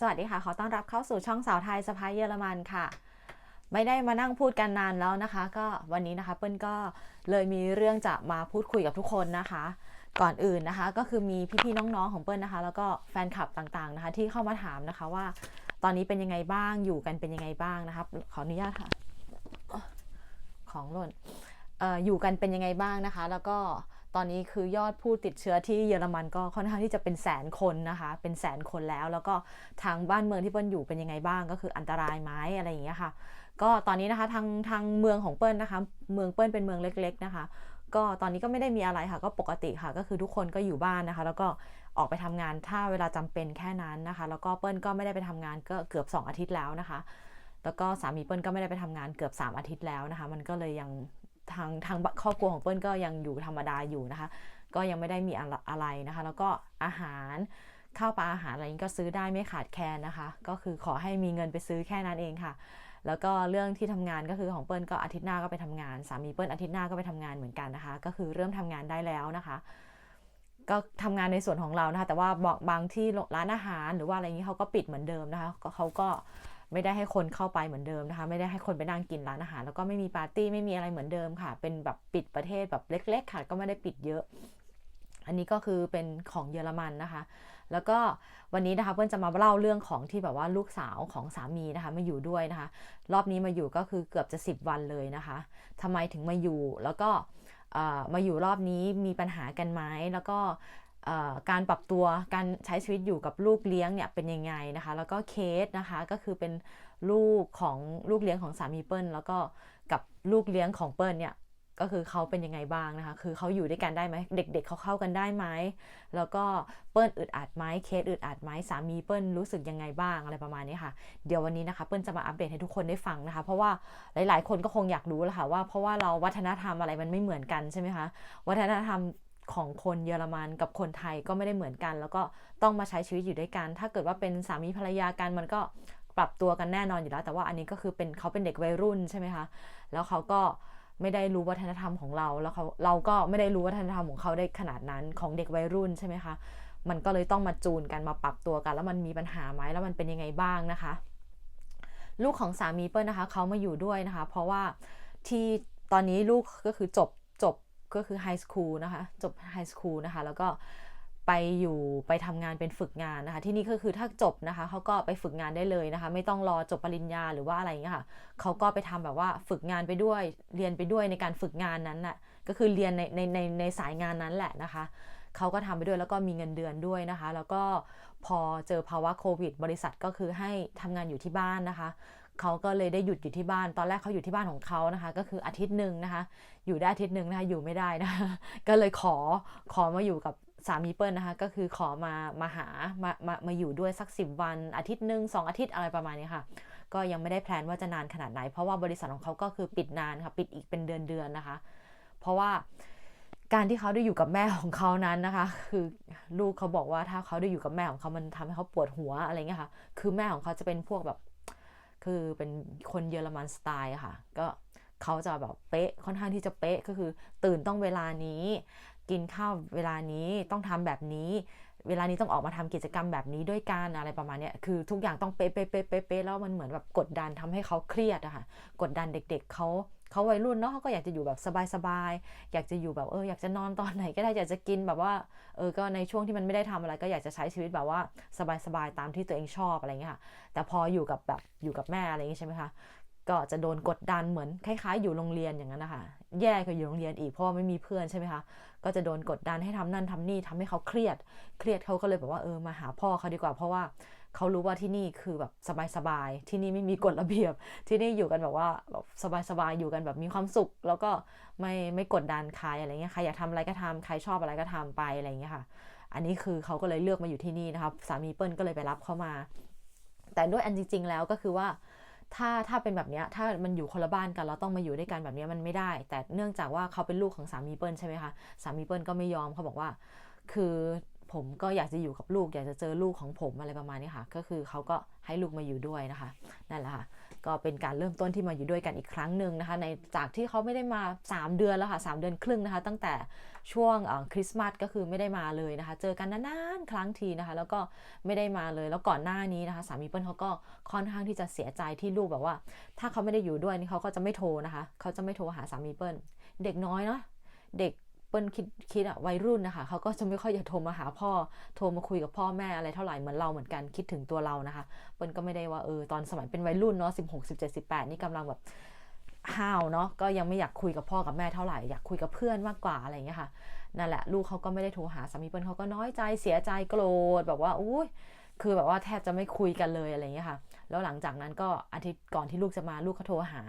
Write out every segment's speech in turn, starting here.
สวัสดีค่ะ ขอต้อนรับเข้าสู่ช่องสาวไทยสะพายเยอรมันค่ะ ไม่ได้มานั่งพูดกันนานแล้วนะคะ ก็วันนี้นะคะเปิ้ลก็เลยมีเรื่องจะมาพูดคุยกับทุกคนนะคะ ก่อนอื่นนะคะ ก็คือมีพี่ๆน้องๆของเปิ้ลนะคะ แล้วก็แฟนคลับต่างๆนะคะ ที่เข้ามาถามนะคะว่า ตอนนี้เป็นยังไงบ้างอยู่กันเป็นยังไงบ้างนะคะขออนุญาตค่ะ ของหล่นอออยู่กันเป็นยังไงบ้างนะคะ แล้วก็ ตอนนี้คือยอดผู้ติดเชื้อที่เยอรมันก็ค่อนข้างที่จะเป็นแสนคนนะคะ เป็นแสนคนแล้ว แล้วก็ทางบ้านเมืองที่เปิ้ลอยู่เป็นยังไงบ้าง ก็คืออันตรายไหมอะไรอย่างเงี้ยค่ะ ก็ตอนนี้นะคะทางทางเมืองของเปิ้ลนะคะ เมืองเปิ้ลเป็นเมืองเล็ก ๆนะคะ ก็ตอนนี้ก็ไม่ได้มีอะไรค่ะ ก็ปกติค่ะ ก็คือทุกคนก็อยู่บ้านนะคะ แล้วก็ออกไปทำงานถ้าเวลาจำเป็นแค่นั้นนะคะ แล้วก็เปิ้ลก็ไม่ได้ไปทำงานก็เกือบ 2 อาทิตย์แล้วนะคะ แล้วก็สามีเปิ้ลก็ไม่ได้ไปทำงานเกือบ 3 อาทิตย์แล้วนะคะ มันก็เลยยัง ทางทางครอบครัวของเปิ้ลก็ยังอยู่ธรรมดาอยู่นะคะ ก็ยังไม่ได้มีอะไรนะคะ แล้วก็อาหารข้าวปลาอาหารอะไรนี้ก็ซื้อได้ไม่ขาดแคลนนะคะ ก็คือขอให้มีเงินไปซื้อแค่นั้นเองค่ะ แล้วก็เรื่องที่ทำงานก็คือของเปิ้ลก็อาทิตย์หน้าก็ไปทำงาน สามีเปิ้ลอาทิตย์หน้าก็ไปทำงานเหมือนกันนะคะ ก็คือเริ่มทำงานได้แล้วนะคะ ก็ทำงานในส่วนของเรานะคะ แต่ว่าบอกบางที่ร้านอาหารหรือว่าอะไรนี้เขาก็ปิดเหมือนเดิมนะคะก็เขาก็ ไม่ได้ให้คนเข้าไปเหมือนเดิมนะคะ ไม่ได้ให้คนไปนั่งกินร้านอาหาร แล้วก็ไม่มีปาร์ตี้ไม่มีอะไรเหมือนเดิมค่ะ เป็นแบบปิดประเทศแบบเล็ก ๆ ค่ะ ก็ไม่ได้ปิดเยอะ อันนี้ก็คือเป็นของเยอรมันนะคะ แล้วก็วันนี้นะคะเพื่อนจะมาเล่าเรื่องของที่แบบว่าลูกสาวของสามีนะคะมาอยู่ด้วยนะคะ รอบนี้มาอยู่ก็คือเกือบจะ 10 วันเลยนะคะทำไมถึงมาอยู่แล้วก็มาอยู่รอบนี้มีปัญหากันไหมแล้วก็ การปรับตัวการใช้ชีวิตอยู่กับลูกเลี้ยงเนี่ยเป็นยังไงนะคะ แล้วก็เคสนะคะก็คือเป็นลูกของลูกเลี้ยงของสามีเปิ้ลแล้วก็กับลูกเลี้ยงของเปิ้ลเนี่ยก็คือเขาเป็นยังไงบ้างนะคะ คือเขาอยู่ด้วยกันได้ไหมเด็ก ๆเเขาเข้ากันได้ไหมแล้วก็เปิ้ลอึดอัดไหมเคสอึดอัดไหมสามีเปิ้ลรู้สึกยังไงบ้างอะไรประมาณนี้ค่ะ เดี๋ยววันนี้นะคะเปิ้ลจะมาอัปเดตให้ทุกคนได้ฟังนะคะ เพราะว่าหลาย ๆ คนก็คงอยากรู้แหละค่ะว่าเพราะว่าเราวัฒนธรรมอะไรมันไม่เหมือนกันใช่ไหมคะ วัฒนธรรม ของคนเยอรมันกับคนไทยก็ไม่ได้เหมือนกัน แล้วก็ต้องมาใช้ชีวิตอยู่ด้วยกัน ถ้าเกิดว่าเป็นสามีภรรยากันมันก็ปรับตัวกันแน่นอนอยู่แล้ว แต่ว่าอันนี้ก็คือเป็นเขาเป็นเด็กวัยรุ่นใช่ไหมคะแล้วเขาก็ไม่ได้รู้วัฒนธรรมของเราแล้วเขาเราก็ไม่ได้รู้วัฒนธรรมของเขาได้ขนาดนั้นของเด็กวัยรุ่นใช่ไหมคะมันก็เลยต้องมาจูนกันมาปรับตัวกัน แล้วมันมีปัญหาไหมแล้วมันเป็นยังไงบ้างนะคะ ลูกของสามีเปิ้ลนะคะเขามาอยู่ด้วยนะคะ เพราะว่าที่ตอนนี้ลูกก็คือจบจบ ก็คือไฮสคูลนะคะ จบไฮสคูลนะคะ แล้วก็ไปอยู่ไปทำงานเป็นฝึกงานนะคะ ที่นี่ก็คือถ้าจบนะคะเขาก็ไปฝึกงานได้เลยนะคะ ไม่ต้องรอจบปริญญาหรือว่าอะไรอย่างเงี้ยค่ะเขาก็ไปทำแบบว่าฝึกงานไปด้วย เรียนไปด้วยในการฝึกงานนั้นน่ะก็คือเรียนในในในในสายงานนั้นแหละนะคะเขาก็ทำไปด้วยแล้วก็มีเงินเดือนด้วยนะคะ แล้วก็พอเจอภาวะโควิด บริษัทก็คือให้ทำงานอยู่ที่บ้านนะคะ เขาก็เลยได้หยุดอยู่ที่บ้าน ตอนแรกเขาอยู่ที่บ้านของเขานะคะ ก็คืออาทิตย์หนึ่งนะคะ อยู่ได้อาทิตย์หนึ่งนะคะอยู่ไม่ได้นะะก็เลยขอขอมาอยู่กับสามีเปิ้ลนะคะ ก็คือขอมามาหามามามาอยู่ด้วยสักสิบวันอาทิตย์หนึ่งสองอาทิตย์อะไรประมาณนี้ค่ะ ก็ยังไม่ได้แพลนว่าจะนานขนาดไหน เพราะว่าบริษัทของเขาก็คือปิดนานค่ะ ปิดอีกเป็นเดือนเดือนนะคะ เพราะว่าการที่เขาได้อยู่กับแม่ของเขานั้นนะคะ คือลูกเขาบอกว่าถ้าเขาได้อยู่กับแม่ของเขามันทำให้เขาปวดหัวอะไรเงี้ยค่ะ คือแม่ของเขาจะเป็นพวกแบบ คือเป็นคนเยอรมันสไตล์ค่ะ ก็เขาจะแบบเป๊ะค่อนข้างที่จะเป๊ะก็คือ ตื่นต้องเวลานี้ กินข้าวเวลานี้ต้องทำแบบนี้ เวลานี้ต้องออกมาทำกิจกรรมแบบนี้ด้วยกันอะไรประมาณนี้คือทุกอย่างต้องเป๊ะเป๊ะเป๊ะเป๊ะแล้วมันเหมือนแบบกดดันทำให้เขาเครียดอะค่ะกดดันเด็ก ๆเขา เขาวัยรุ่นเนาะเขาก็อยากจะอยู่แบบสบายๆอยากจะอยู่แบบเอออยากจะนอนตอนไหนก็ได้อยากจะกินแบบว่าเออก็ในช่วงที่มันไม่ได้ทำอะไร ก็อยากจะใช้ชีวิตแบบว่าสบายๆตามที่ตัวเองชอบอะไรเงี้ยค่ะแต่พออยู่กับแบบอยู่กับแม่อะไรอย่างงี้ยใช่ไหมคะก็จะโดนกดดันเหมือนคล้ายๆ อยู่โรงเรียนอย่างนั้นนะคะแย่กว่าอยู่โรงเรียนอีกเพราะว่าไม่มีเพื่อนใช่ไหมคะก็จะโดนกดดันให้ทำนั่นทำนี่ทำให้เขาเครียด เครียดเขาก็เลยแบบว่าเออมาหาพ่อเขาดีกว่าเพราะว่า เขารู้ว่าที่นี่คือแบบสบายๆ ที่นี่ไม่มีกฎระเบียบ ที่นี่อยู่กันแบบว่าแบบสบายๆ อยู่กันแบบมีความสุข แล้วก็ไม่ไม่กดดันใครอะไรเงี้ย ใครอยากทำอะไรก็ทำใครชอบอะไรก็ทำไปอะไรเงี้ยค่ะ อันนี้คือเขาก็เลยเลือกมาอยู่ที่นี่นะครับ สามีเปิ้ลก็เลยไปรับเขามา แต่ด้วยอันจริง ๆ แล้วก็คือว่าถ้าถ้าเป็นแบบนี้ถ้ามันอยู่คนละบ้านกันเราต้องมาอยู่ด้วยกันแบบนี้มันไม่ได้ แต่เนื่องจากว่าเขาเป็นลูกของสามีเปิ้ลใช่ไหมคะ สามีเปิ้ลก็ไม่ยอมเขาบอกว่า คือ ผมก็อยากจะอยู่กับลูก อยากจะเจอลูกของผมอะไรประมาณนี้ค่ะ ก็คือเขาก็ให้ลูกมาอยู่ด้วยนะคะนั่นแหละค่ะก็เป็นการเริ่มต้นที่มาอยู่ด้วยกันอีกครั้งหนึ่งนะคะ ในจากที่เขาไม่ได้มา 3 เดือนแล้วค่ะสเดือนครึ่งนะคะ ตั้งแต่ช่วงคริสต์มาสก็คือไม่ได้มาเลยนะคะ เจอกันนานๆครั้งทีนะคะ แล้วก็ไม่ได้มาเลยแล้วก่อนหน้านี้นะคะ สามีเปิ้ลเขาก็ค่อนข้างที่จะเสียใจที่ลูกแบบว่า ถ้าเขาไม่ได้อยู่ด้วยนี่เขาก็จะไม่โทรนะคะ เขาจะไม่โทรหาสามีเปิ้ลเด็กน้อยเนาะเด็ก ปิ้ลคิดคิดอะวัยรุ่นนะคะเขาก็จะไม่ค่อยอยากโทรมาหาพ่อโทรมาคุยกับพ่อแม่อะไรเท่าไหร่เหมือนเราเหมือนกันคิดถึงตัวเรานะคะเปิ้ลก็ไม่ได้ว่าเออตอนสมัยเป็นวัยรุ่นเนาะสิบหกสิบเจ็ดสิบแปดนี่กำลังแบบห้าวเนาะก็ยังไม่อยากคุยกับพ่อกับแม่เท่าไหร่อยากคุยกับเพื่อนมากกว่าอะไรอย่างเงี้ยค่ะนั่นแหละลูกเขาก็ไม่ได้โทรหาสามีเปิ้ลเขาก็น้อยใจเสียใจโกรธแบบว่าอุ้ยคือแบบว่าแทบจะไม่คุยกันเลยอะไรอย่างเงี้ยค่ะ แล้วหลังจากนั้นก็อาทิตย์ก่อนที่ลูกจะมาลูกเขาโทรหา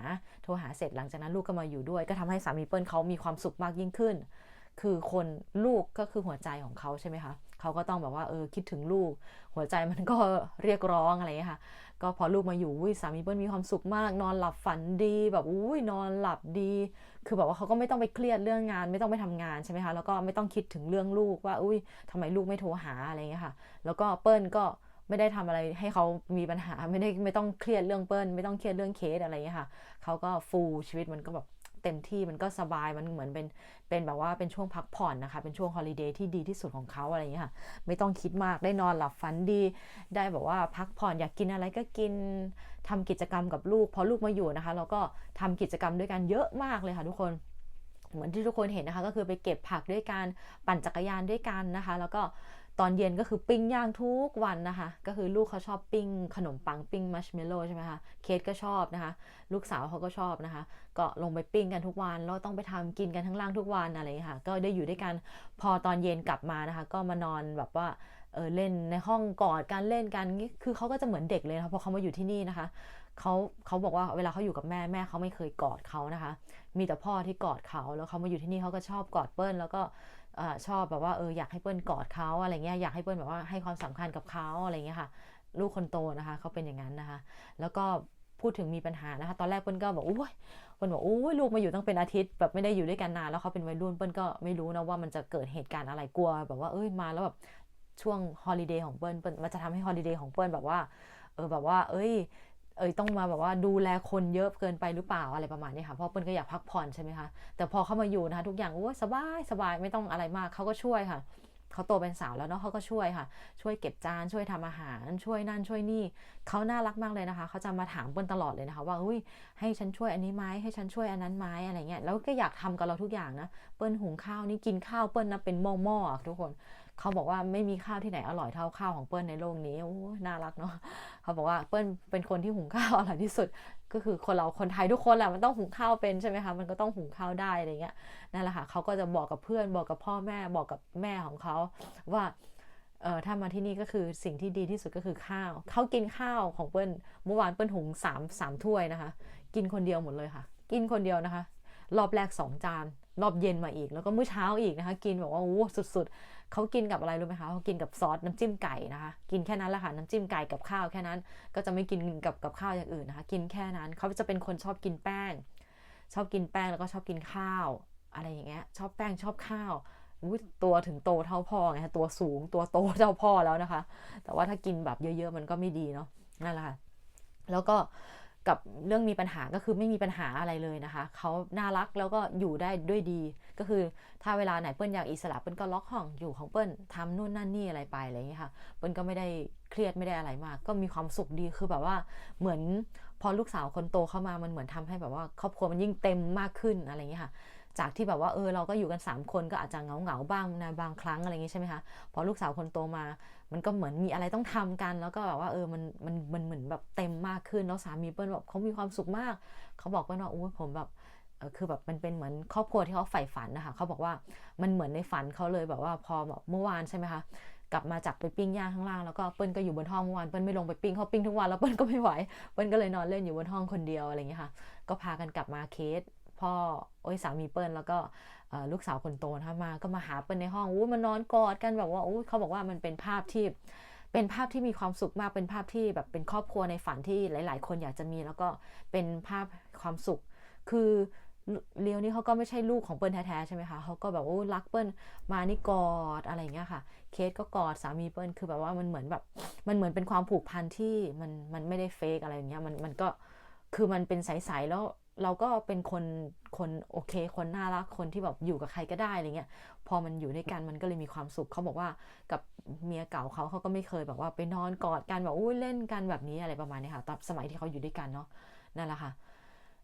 โทรหาเสร็จหลังจากนั้นลูกก็มาอยู่ด้วย ก็ทำให้สามีเปิ้ลเขามีความสุขมากยิ่งขึ้น คือคนลูกก็คือหัวใจของเขาใช่ไหมคะเขาก็ต้องแบบว่าเออคิดถึงลูก หัวใจมันก็เรียกร้องอะไรอย่างเงี้ยค่ะ ก็พอลูกมาอยู่อุ้ยสามีเปิ้ลมีความสุขมาก นอนหลับฝันดีแบบอุ้ยนอนหลับดี คือแบบว่าเขาก็ไม่ต้องไปเครียดเรื่องงาน ไม่ต้องไปทำงานใช่ไหมคะแล้วก็ไม่ต้องคิดถึงเรื่องลูกว่าอุ้ยทำไมลูกไม่โทรหาอะไรอย่างเงี้ยค่ะ แล้วก็เปิ้ลก็ไม่ได้ทำอะไรให้เขามีปัญหาไม่ได้ไม่ต้องเครียดเรื่องเปิ้ลไม่ต้องเครียดเรื่องเคสอะไรอย่างเงี้ยค่ะเขาก็ฟูลชีวิตมันก็แบบ เต็มที่มันก็สบายมันเหมือนเป็นเป็นแบบว่าเป็นช่วงพักผ่อนนะคะ เป็นช่วงฮอลิเดย์ที่ดีที่สุดของเขาอะไรอย่างเงี้ยค่ะไม่ต้องคิดมากได้นอนหลับฝันดี ได้แบบว่าพักผ่อนอยากกินอะไรก็กินทำกิจกรรมกับลูกพอลูกมาอยู่นะคะ เราก็ทำกิจกรรมด้วยกันเยอะมากเลยค่ะทุกคนเหมือนที่ทุกคนเห็นนะคะ ก็คือไปเก็บผักด้วยกันปั่นจักรยานด้วยกันนะคะ แล้วก็ ตอนเย็นก็คือปิ้งย่างทุกวันนะคะ ก็คือลูกเขาชอบปิ้งขนมปังปิ้งมัชเมลโล่ใช่ไหมคะ เคสก็ชอบนะคะ ลูกสาวเขาก็ชอบนะคะ ก็ลงไปปิ้งกันทุกวันแล้วต้องไปทำกินกันทั้งล่างทุกวันอะไรค่ะ ก็ได้อยู่ด้วยกันพอตอนเย็นกลับมานะคะ ก็มานอนแบบว่าเออเล่นในห้องกอดกันเล่นกันคือเขาก็จะเหมือนเด็กเลยนะพอเขามาอยู่ที่นี่นะคะเขาเขาบอกว่าเวลาเขาอยู่กับแม่แม่เขาไม่เคยกอดเขานะคะ มีแต่พ่อที่กอดเขาแล้วเขามาอยู่ที่นี่เขาก็ชอบกอดเปิ้ลแล้วก็ ชอบแบบว่าเอออยากให้เปิ้ลกอดเขาอะไรเงี้ยอยากให้เปิ้ลแบบว่าให้ความสำคัญกับเขาอะไรเงี้ยค่ะ ลูกคนโตนะคะเขาเป็นอย่างนั้นนะคะ แล้วก็พูดถึงมีปัญหานะคะ ตอนแรกเปิ้ลก็บอกอุ้ยเปิ้ลบอกอุ้ยลูกมาอยู่ตั้งเป็นอาทิตย์แบบไม่ได้อยู่ด้วยกันนานแล้วเขาเป็นวัยรุ่นเปิ้ลก็ไม่รู้นะว่ามันจะเกิดเหตุการณ์อะไรกลัวแบบว่าเอ้ยมาแล้วแบบช่วงฮอลิเดย์ของเปิ้ลเปิ้ลมันจะทำให้ฮอลิเดย์ของเปิ้ลแบบว่าเออแบบว่า เอ้ย เอยต้องมาแบบว่าดูแลคนเยอะเกินไปหรือเปล่าอะไรประมาณนี้ค่ะเพราะเปิ้ลก็อยากพักผ่อนใช่ไหมคะแต่พอเข้ามาอยู่นะคะทุกอย่างโอ้ยสบายสบายไม่ต้องอะไรมากเขาก็ช่วยค่ะเขาโตเป็นสาวแล้วเนาะเขาก็ช่วยค่ะ ช่วยเก็บจานช่วยทำอาหารช่วยนั่นช่วยนี่เขาน่ารักมากเลยนะคะเขาจะมาถามเปิ้ลตลอดเลยนะคะ ว่าอุ้ยให้ฉันช่วยอันนี้ไหมให้ฉันช่วยอันนั้นไหมอะไรเงี้ยแล้วก็อยากทำกับเราทุกอย่างนะเปิ้ลหุงข้าวนี่กินข้าวเปิ้ลนะเป็นหม้อๆทุกคนเขาบอกว่าไม่มีข้าวที่ไหนอร่อยเท่าข้าวของเปิ้ลในโลกนี้โอ้น่ารักเนาะ เขาบอกว่าเปิ้ลเป็นคนที่หุงข้าวอร่อยที่สุด ก็คือคนเราคนไทยทุกคนแหละมันต้องหุงข้าวเป็นใช่ไหมคะมันก็ต้องหุงข้าวได้อะไรเงี้ยนั่นแหละค่ะเขาก็จะบอกกับเพื่อนบอกกับพ่อแม่บอกกับแม่ของเขาว่าเออถ้ามาที่นี่ก็คือสิ่งที่ดีที่สุดก็คือข้าวเขากินข้าวของเปิ้ลเมื่อวานเปิ้ลหุงสามสามถ้วยนะคะ กินคนเดียวหมดเลยค่ะ กินคนเดียวนะคะ รอบแรกสองจาน รอบเย็นมาอีก แล้วก็มื้อเช้าอีกนะคะ กินแบบว่าโอ้สุด ๆเขากินกับอะไรรู้ไหมคะเขากินกับซอสน้ำจิ้มไก่นะคะ กินแค่นั้นแหละค่ะน้ำจิ้มไก่กับข้าวแค่นั้น ก็จะไม่กินกับกับข้าวอย่างอื่นนะคะ กินแค่นั้นเขาจะเป็นคนชอบกินแป้ง ชอบกินแป้งแล้วก็ชอบกินข้าว อะไรอย่างเงี้ย ชอบแป้งชอบข้าวตัวถึงโตเท่าพ่อไงตัวสูงตัวโตเท่าพ่อแล้วนะคะ แต่ว่าถ้ากินแบบเยอะ ๆ มันก็ไม่ดีเนาะนั่นแหละค่ะแล้วก็ กับเรื่องมีปัญหาก็คือไม่มีปัญหาอะไรเลยนะคะ เขาน่ารักแล้วก็อยู่ได้ด้วยดี ก็คือถ้าเวลาไหนเปิ้ลอยากอิสระเปิ้ลก็ล็อกห้องอยู่ของเปิ้ลทำนู่นนั่นนี่อะไรไปอะไรอย่างเงี้ยค่ะ เปิ้ลก็ไม่ได้เครียดไม่ได้อะไรมาก ก็มีความสุขดีคือแบบว่าเหมือนพอลูกสาวคนโตเข้ามามันเหมือนทำให้แบบว่า ครอบครัวมันยิ่งเต็มมากขึ้นอะไรอย่างเงี้ยค่ะ จากที่แบบว่าเออเราก็อยู่กัน 3 คนก็อาจจะเหงาเหงาบ้างนะบางครั้งอะไรอย่างงี้ใช่ไหมคะพอลูกสาวคนโตมา มันก็เหมือนมีอะไรต้องทำกัน แล้วก็แบบว่าเออมันมันมันเหมือนแบบเต็มมากขึ้นแล้วสามีเปิ้ลแบบเขามีความสุขมาก เขาบอกเปิ้ลว่าโอ้ผมแบบคือแบบมันเป็นเหมือนครอบครัวที่เขาใฝ่ฝันนะคะเขาบอกว่ามันเหมือนในฝันเขาเลยแบบว่าพอแบบเมื่อวานใช่ไหมคะกลับมาจากไปปิ้งย่างข้างล่างแล้วก็เปิ้ลก็อยู่บนห้องเมื่อวานเปิ้ลไม่ลงไปปิ้งเขาปิ้งทุกวันแล้วเปิ้ลก็ไม่ไหวเปิ้ลก็เลยนอนเล่นอยู่บนห้องคนเดียวอะไรอย่างเงี้ยค่ะก็พากันกลับมาเคส พ่อโอ้ยสามีเปิ้ลแล้วก็ลูกสาวคนโตนะมาก็มาหาเปิ้ลในห้องอู้มานอนกอดกันแบบว่าอู้เขาบอกว่ามันเป็นภาพที่เป็นภาพที่มีความสุขมากเป็นภาพที่แบบเป็นครอบครัวในฝันที่หลาย ๆ คนอยากจะมีแล้วก็เป็นภาพความสุข คือเลียวนี่เขาก็ไม่ใช่ลูกของเปิ้ลแท้ๆใช่ไหมคะเขาก็แบบโอ้รักเปิ้ลมานี่กอดอะไรอย่างเงี้ยค่ะ เคสก็กอดสามีเปิ้ลคือแบบว่ามันเหมือนแบบมันเหมือนเป็นความผูกพันที่มันมันไม่ได้เฟกอะไรอย่างเงี้ยมันมันก็คือมันเป็นใสๆแล้ว เราก็เป็นคนคนโอเค คนน่ารักคนที่แบบอยู่กับใครก็ได้อะไรเงี้ยพอมันอยู่ด้วยกันมันก็เลยมีความสุขเขาบอกว่ากับเมียเก่าเขาเขาก็ไม่เคยแบบว่าไปนอนกอดกันแบบอุ้ยเล่นกันแบบนี้อะไรประมาณนี้ค่ะตอนสมัยที่เขาอยู่ด้วยกันเนาะนั่นแหละค่ะ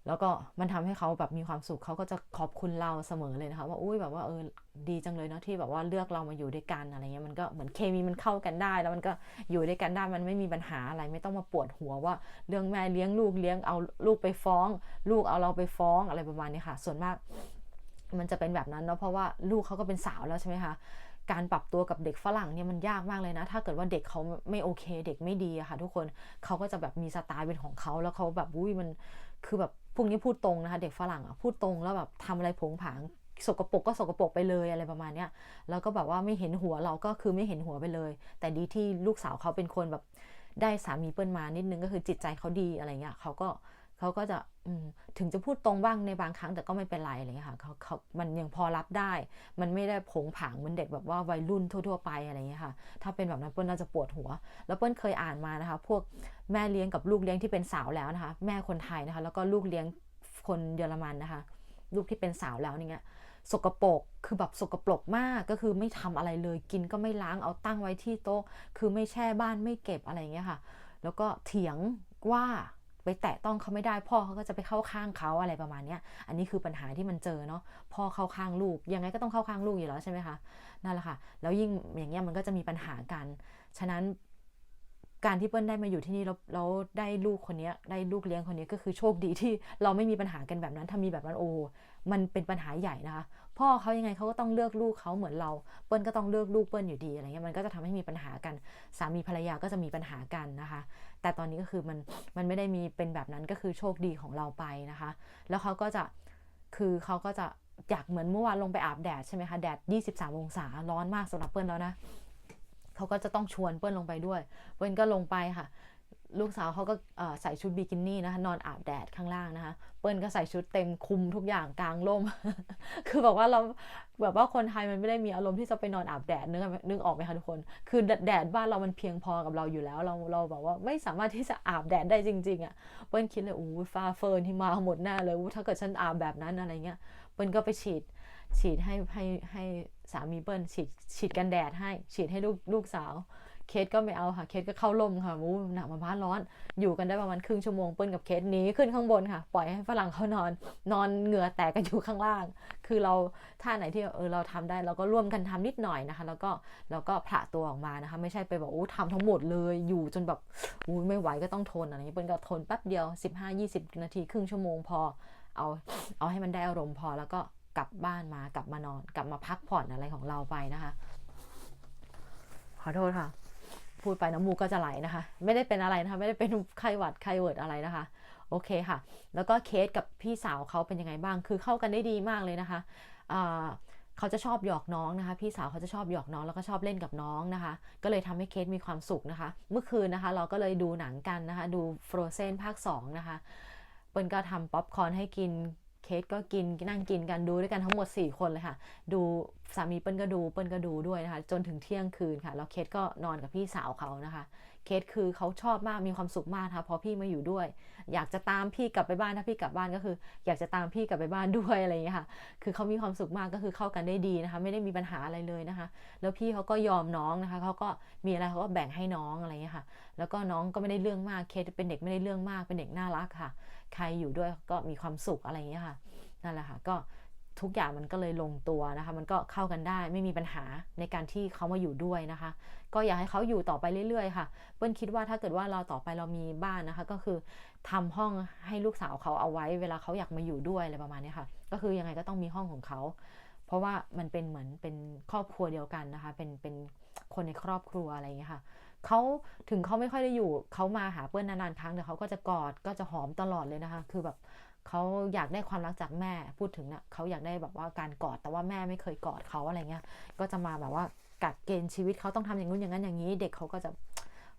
แล้วก็มันทำให้เขาแบบมีความสุขเขาก็จะขอบคุณเราเสมอเลยนะคะว่าอุ้ยแบบว่าเออดีจังเลยเนาะที่แบบว่าเลือกเรามาอยู่ด้วยกันอะไรเงี้ยมันก็เหมือนเคมีมันเข้ากันได้ แล้วมันก็อยู่ด้วยกันได้มันไม่มีปัญหาอะไรไม่ต้องมาปวดหัวว่า เรื่องแม่เลี้ยงลูกเลี้ยงเอาลูกไปฟ้อง ลูกเอาเราไปฟ้องอะไรประมาณนี้ค่ะ ส่วนมากมันจะเป็นแบบนั้นเนาะเพราะว่าลูกเขาก็เป็นสาวแล้วใช่ไหมคะการปรับตัวกับเด็กฝรั่งเนี่ยมันยากมากเลยนะ ถ้าเกิดว่าเด็กเขาไม่โอเค เด็กไม่ดีอะค่ะ ทุกคนเขาก็จะแบบมีสไตล์เป็นของเขาแล้วเขาแบบอุ้ยมันคือแบบ พวกนี้พูดตรงนะคะ เด็กฝรั่งอะพูดตรงแล้วแบบทำอะไรผงผางสกปรกก็สกปรกไปเลยอะไรประมาณเนี้ยแล้วก็แบบว่าไม่เห็นหัวเราก็คือไม่เห็นหัวไปเลย แต่ดีที่ลูกสาวเขาเป็นคนแบบได้สามีเปิ้ลมานิดนึงก็คือจิตใจเขาดีอะไรเงี้ยเขาก็ เขาก็จะถึงจะพูดตรงบ้างในบางครั้งแต่ก็ไม่เป็นไรอะไรเงี้ยค่ะเขาเขามันยังพอรับได้ มันไม่ได้ผงผางเหมือนเด็กแบบว่าวัยรุ่นทั่ว ๆ ไปอะไรเงี้ยค่ะ ถ้าเป็นแบบนั้นเปิ้ลน่าจะปวดหัว แล้วเปิ้ลเคยอ่านมานะคะ พวกแม่เลี้ยงกับลูกเลี้ยงที่เป็นสาวแล้วนะคะ แม่คนไทยนะคะ แล้วก็ลูกเลี้ยงคนเยอรมันนะคะ ลูกที่เป็นสาวแล้วนี่เงี้ยสกปรก คือแบบสกปรกมาก ก็คือไม่ทำอะไรเลย กินก็ไม่ล้าง เอาตั้งไว้ที่โต๊ะ คือไม่แช่บ้านไม่เก็บอะไรเงี้ยค่ะ แล้วก็เถียงว่า ไปแตะต้องเขาไม่ได้ พ่อเขาก็จะไปเข้าข้างเขาอะไรประมาณนี้อันนี้คือปัญหาที่มันเจอเนาะพ่อเข้าข้างลูกยังไงก็ต้องเข้าข้างลูกอยู่แล้วใช่ไหมคะนั่นแหละค่ะแล้วยิ่งอย่างเงี้ยมันก็จะมีปัญหากัน ฉะนั้นการที่เปิ้ลได้มาอยู่ที่นี่แล้วได้ลูกคนนี้ได้ลูกเลี้ยงคนนี้ก็คือโชคดีที่เราไม่มีปัญหากันแบบนั้น ถ้ามีแบบนั้นโอ้ มันเป็นปัญหาใหญ่นะคะ พ่อเขายังไงเขาก็ต้องเลือกลูกเขาเหมือนเรา เปิ้ลก็ต้องเลือกลูกเปิ้ลอยู่ดีอะไรเงี้ย มันก็จะทำให้มีปัญหากัน สามีภรรยาก็จะมีปัญหากันนะคะ แต่ตอนนี้ก็คือมัน มันไม่ได้มีเป็นแบบนั้นก็คือโชคดีของเราไปนะคะ แล้วเขาก็จะ คือเขาก็จะอยากเหมือนเมื่อวานลงไปอาบแดดใช่ไหมคะ แดด 23 องศา ร้อนมากสำหรับเปิ้ลแล้วนะเขาก็จะต้องชวนเปิ้ลลงไปด้วย เปิ้ลก็ลงไปค่ะ ลูกสาวเขาก็ใส่ชุดบิกินี่นะคะนอนอาบแดดข้างล่างนะคะเปิ้ลก็ใส่ชุดเต็มคุมทุกอย่างกลางร่ม คือบอกว่าเราแบบว่าคนไทยมันไม่ได้มีอารมณ์ที่จะไปนอนอาบแดดนึกนึกออกไหมคะทุกคน คือแดดบ้านเรามันเพียงพอกับเราอยู่แล้ว เราเราแบบว่าไม่สามารถที่จะอาบแดดได้จริง ๆอะ่ะเปิ้ลคิดเลยอู้ฟ้าเฟิร์นที่มาหมดหน้าเลยถ้าเกิดฉันอาบแบบนั้นอะไรเงี้ยเปิ้ลก็ไปฉีดฉีดให้ให้ให้สามีเปิ้ลฉีดฉีดกันแดดให้ ฉีดให้ลูกลูกสาว เคสก็ไม่เอาค่ะ เคสก็เข้าล่มค่ะมูหนักมาบ้านร้อน อยู่กันได้ประมาณครึ่งชั่วโมงเปิ้ลกับเคสนี้ขึ้นข้างบนค่ะ ปล่อยให้ฝรั่งเขานอน นอนเหงื่อแตกกันอยู่ข้างล่าง คือเราท่าไหนที่เออเราทำได้เราก็ร่วมกันทำนิดหน่อยนะคะ แล้วก็แล้วก็ผละตัวออกมานะคะ ไม่ใช่ไปบอกโอ้ทำทั้งหมดเลยอยู่จนแบบอู้ไม่ไหวก็ต้องทนอะไรอย่างนี้เปิ้ลก็ทนแป๊บเดียว 15-20 นาทีครึ่งชั่วโมงพอเอาเอาให้มันได้อารมณ์พอแล้วก็กลับบ้านมากลับมานอน กลับมาพักผ่อนอะไรของเราไปนะคะ ขอโทษค่ะ พูดไปน้ำมูกก็จะไหลนะคะ ไม่ได้เป็นอะไรนะคะ ไม่ได้เป็นไข้หวัดไข้เวิร์ดอะไรนะคะ โอเคค่ะ แล้วก็เคสกับพี่สาวเขาเป็นยังไงบ้าง คือเข้ากันได้ดีมากเลยนะคะเขาจะชอบหยอกน้องนะคะ พี่สาวเขาจะชอบหยอกน้องแล้วก็ชอบเล่นกับน้องนะคะ ก็เลยทำให้เคสมีความสุขนะคะ เมื่อคืนนะคะ เราก็เลยดูหนังกันนะคะ ดูฟรเซนภาค2นะคะเปิ้ลก็ทำป๊อปคอร์นให้กิน เคสก็กินนั่งกินกันดูด้วยกันทั้งหมด 4 คนเลยค่ะ ดูสามีเปิ้ลก็ดูเปิ้ลก็ดูด้วยนะคะ จนถึงเที่ยงคืนค่ะแล้วเคสก็นอนกับพี่สาวเขานะคะ เคสคือเขาชอบมากมีความสุขมากค่ะพอพี่มาอยู่ด้วย อยากจะตามพี่กลับไปบ้านถ้าพี่กลับบ้านก็คือ อยากจะตามพี่กลับไปบ้านด้วยอะไรอย่างเงี้ยค่ะ คือเขามีความสุขมากก็คือเข้ากันได้ดีนะคะ ไม่ได้มีปัญหาอะไรเลยนะคะ แล้วพี่เขาก็ยอมน้องนะคะเขาก็มีอะไรเขาก็แบ่งให้น้องอะไรอย่างเงี้ยค่ะ แล้วก็น้องก็ไม่ได้เรื่องมากเคสเป็นเด็กไม่ได้เรื่องมากเป็นเด็กน่ารักค่ะ ใครอยู่ด้วยก็มีความสุขอะไรอย่างเงี้ยค่ะนั่นแหละค่ะก็ ทุกอย่างมันก็เลยลงตัวนะคะ มันก็เข้ากันได้ไม่มีปัญหาในการที่เขามาอยู่ด้วยนะคะ ก็อยากให้เขาอยู่ต่อไปเรื่อยๆค่ะเปิ้ลคิดว่าถ้าเกิดว่าเราต่อไปเรามีบ้านนะคะ ก็คือทำห้องให้ลูกสาวเขาเอาไว้ เวลาเขาอยากมาอยู่ด้วยอะไรประมาณนี้ค่ะ ก็คือยังไงก็ต้องมีห้องของเขา เพราะว่ามันเป็นเหมือนเป็นครอบครัวเดียวกันนะคะ เป็นเป็นคนในครอบครัวอะไรอย่างเงี้ยค่ะเขาถึงเขาไม่ค่อยได้อยู่เขามาหาเปิ้ลนานๆครั้งแต่เขาก็จะกอดก็จะหอมตลอดเลยนะคะ คือแบบ เขาอยากได้ความรักจากแม่พูดถึงเนะ่ยเขาอยากได้แบบว่าการกอดแต่ว่าแม่ไม่เคยกอดเขาอะไรเงี้ย ก็จะมาแบบว่ากัดเกณฑ์ชีวิตเขาต้องทำอย่างนู้นอย่างนั้นอย่างนี้ เด็กเขาก็จะ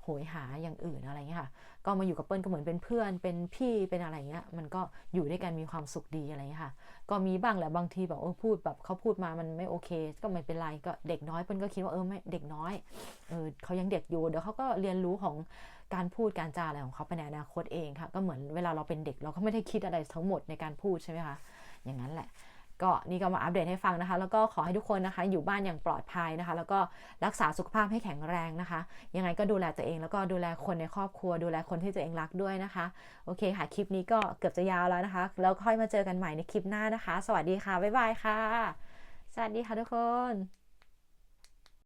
โหยหาอย่างอื่นอะไรเงี้ยค่ะ ก็มาอยู่กับเปิ้ลก็เหมือนเป็นเพื่อน เป็นพี่เป็นอะไรเงี้ย มันก็อยู่ด้วยกันมีความสุขดีอะไรเงี้ยค่ะ ก็มีบ้างแหละบางทีแบบเออพูดแบบเขาพูดมามันไม่โอเค ก็ไม่เป็นไรก็เด็กน้อยเปิ้ลก็คิดว่าเออไม่เด็กน้อยเออเขายังเด็กอยู่เดี๋ยวเขาก็เรียนรู้ของการพูดการจาอะไรของเขาไปในอนาคตเองค่ะ ก็เหมือนเวลาเราเป็นเด็กเราก็ไม่ได้คิดอะไรทั้งหมดในการพูดใช่ไหมคะอย่างนั้นแหละ ก็นี่ก็มาอัปเดตให้ฟังนะคะ แล้วก็ขอให้ทุกคนนะคะอยู่บ้านอย่างปลอดภัยนะคะ แล้วก็รักษาสุขภาพให้แข็งแรงนะคะ ยังไงก็ดูแลตัวเองแล้วก็ดูแลคนในครอบครัว ดูแลคนที่ตัวเองรักด้วยนะคะ โอเคค่ะ คลิปนี้ก็เกือบจะยาวแล้วนะคะ แล้วค่อยมาเจอกันใหม่ในคลิปหน้านะคะ สวัสดีค่ะ บ๊ายบายค่ะ สวัสดีค่ะทุกคน